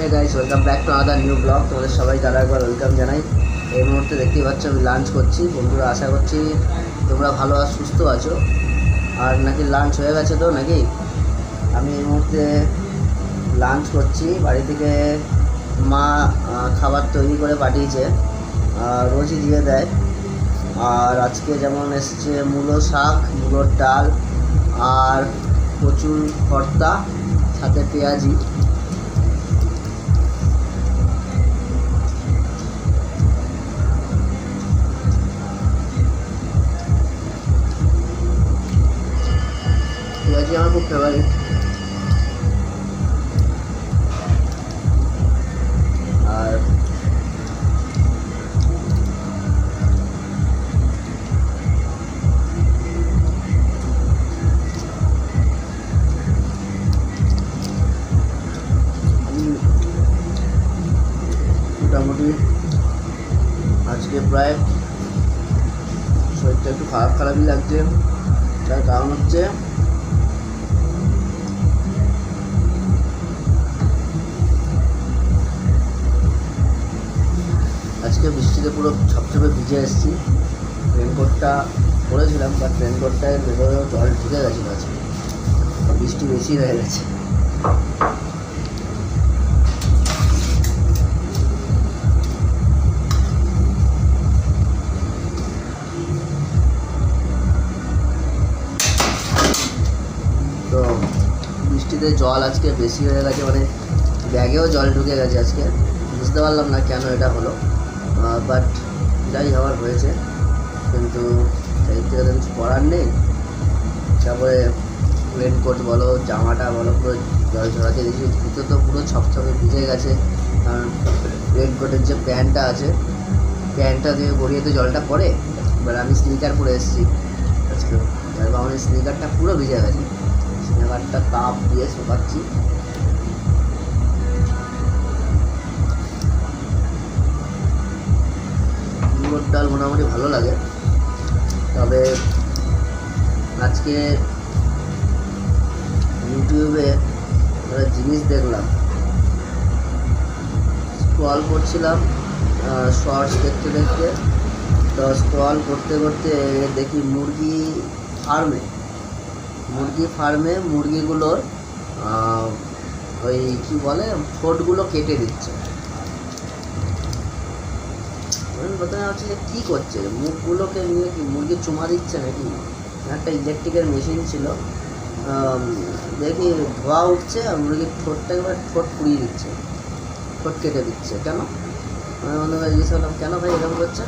Hey guys welcome back to other new blog তোমাদের সবাই যারা একবার ওয়েলকাম জানাই। এই মুহূর্তে দেখতেই পাচ্ছ আমি লাঞ্চ করছি। বন্ধুরা, আশা করছি তোমরা ভালো আর সুস্থ আছো। আর নাকি লাঞ্চ হয়ে গেছে তো নাকি? আমি এই মুহূর্তে লাঞ্চ করছি। বাড়ি থেকে মা খাবার তৈরি করে পাঠিয়েছে। রোজই দিয়ে দেয়। আর আজকে যেমন এসেছে মূলো শাক, মূলোর ডাল, আর প্রচুর ভর্তা, সাথে পেঁয়াজি। প্রায় শরীরটা একটু খারাপ খারাপই লাগছে। তার কারণ হচ্ছে আজকে বৃষ্টিতে পুরো ছপছপে ভিজে এসেছি। রেনকোটটা পরেছিলাম বাট রেনকোটটায় ভেতরে জল ঢুকে গেছিল আজকে। বৃষ্টি বেশি হয়ে গেছে। তো বৃষ্টিতে জল আজকে বেশি হয়ে গেছে মানে ব্যাগেও জল ঢুকে গেছে আজকে। বুঝতে পারলাম না কেন এটা হলো বাট যাই হওয়ার হয়েছে। কিন্তু থেকে তো কিছু করার নেই। তারপরে রেনকোট বলো, জামাটা বলো, পুরো জল ছড়াতে দিয়েছি। জুতো তো পুরো ছপছপে ভিজে গেছে, কারণ রেনকোটের যে প্যান্টটা আছে, প্যান্টটা দিয়ে গড়িয়ে তো জলটা পড়ে এবার আমি স্নিকার পরে এসেছি। আজকে। আমার স্নিকারটা পুরো ভিজে গেছে। স্নিকারটা তাপ দিয়ে শুকাচ্ছি মুগের ডাল মোটামুটি ভালো লাগে। তবে আজকে ইউটিউবে একটা জিনিস দেখলাম। স্ক্রল করছিলাম শর্টস দেখতে দেখতে। তো স্ক্রল করতে করতে দেখি মুরগি ফার্মে মুরগি ফার্মে মুরগিগুলোর ওই কি বলে, ঠোঁটগুলো কেটে দিচ্ছে। প্রথমে যে কী করছে? মুখগুলোকে নিয়ে কি মুরগি চুমা দিচ্ছে নাকি? একটা ইলেকট্রিকের মেশিন ছিল। দেখি ধোয়া উঠছে আর মুরগির ঠোঁটটা এবার ঠোঁট পুড়িয়ে দিচ্ছে। ঠোঁট কেটে দিচ্ছে। কেন? আমি বন্ধুরা জিজ্ঞেস করলাম কেন ভাই এরকম করছে?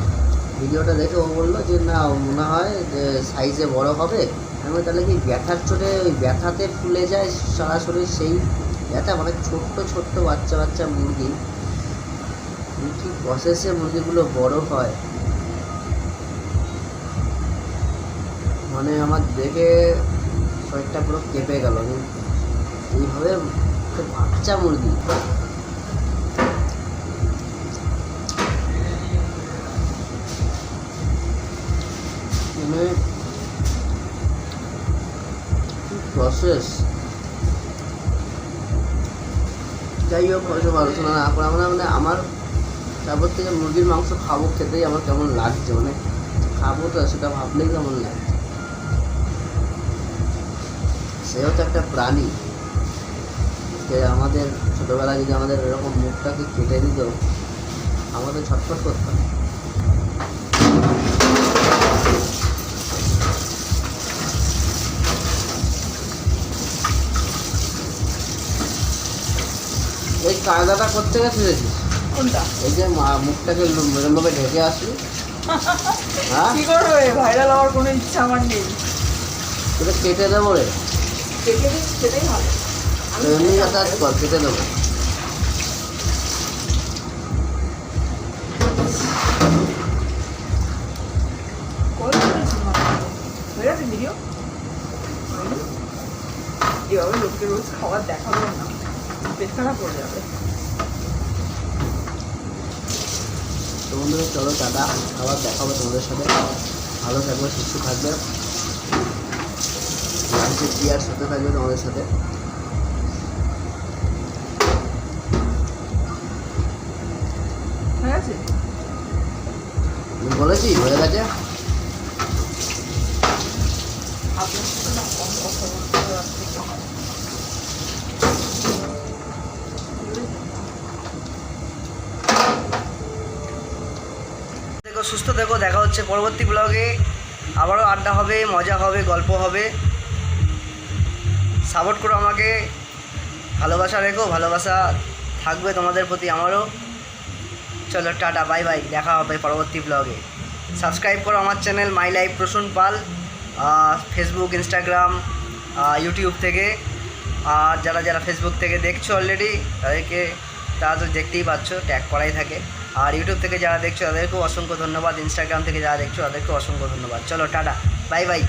ভিডিওটা দেখে ও বলল যে, না মনে হয় যে সাইজে বড় হবে। আমি তাহলে কি ব্যথার চোটে ওই ব্যথাতে ফুলে যায় সরাসরি সেই ব্যথা? মানে ছোট্ট ছোট্ট বাচ্চা বাচ্চা মুরগি। কি প্রসেসে মুরগিগুলো বড় হয়। মানে আমার দেখে শরীরটা পুরো কেঁপে গেল। এইভাবে বাচ্চা মুরগি। যাই হোক ওইসব আলোচনা না করে মানে মানে আমার তারপর থেকে মুরগির মাংস খাব, খেতেই আমার কেমন লাগছে মানে খাব তো, সেটা ভাবলেই কেমন লাগছে। সেও তো একটা প্রাণী। যে আমাদের ছোটোবেলায় যদি আমাদের এরকম মুখটাকে কেটে দিত, আমাদের ছটফট করতাম এই করতে গেছে কোনটা? এই যে মুখটাকে লোমে ঢেকে আসলি হ্যাঁ? কি করবে? ভাইরাল হওয়ার কোনো ইচ্ছা আমার নেই। তোকে কেটে দেবো রে। কেটে সেটাই তো এমনি যাতায়াত কর কেটে দেবো। ভিডিও এভাবে লোককে রোজ খাবার দেখাবো না। তো বন্ধুরা চলো দাদা আবার দেখাবো তোমাদের সাথে। ভালো থাকবে সুস্থ থাকবে। লাঞ্চে ক্লিয়ার সাথে থাকবে তোমাদের সাথে? বলেছি হয়ে গেছে? আপনার সাথে সুস্থ থেকো, দেখা হচ্ছে পরবর্তী ব্লগে আবারও আড্ডা হবে, মজা হবে, গল্প হবে। সাপোর্ট করো আমাকে। ভালোবাসা রেখো, ভালোবাসা থাকবে তোমাদের প্রতি আমারও। চলো, টাটা বাই বাই দেখা হবে পরবর্তী ব্লগে সাবস্ক্রাইব করো আমার channel my life Prasun Pal Facebook Instagram YouTube থেকে। আর যারা যারা ফেসবুক থেকে দেখছ অলরেডি তাদেরকে, তারা তো দেখতেই পাচ্ছ ট্যাগ করাই থাকে। আর ইউটিউব থেকে যারা দেখছ তাদেরকেও অসংখ্য ধন্যবাদ ইনস্টাগ্রাম থেকে যারা দেখছ তাদেরকেও অসংখ্য ধন্যবাদ। চলো, টাটা। Bye bye.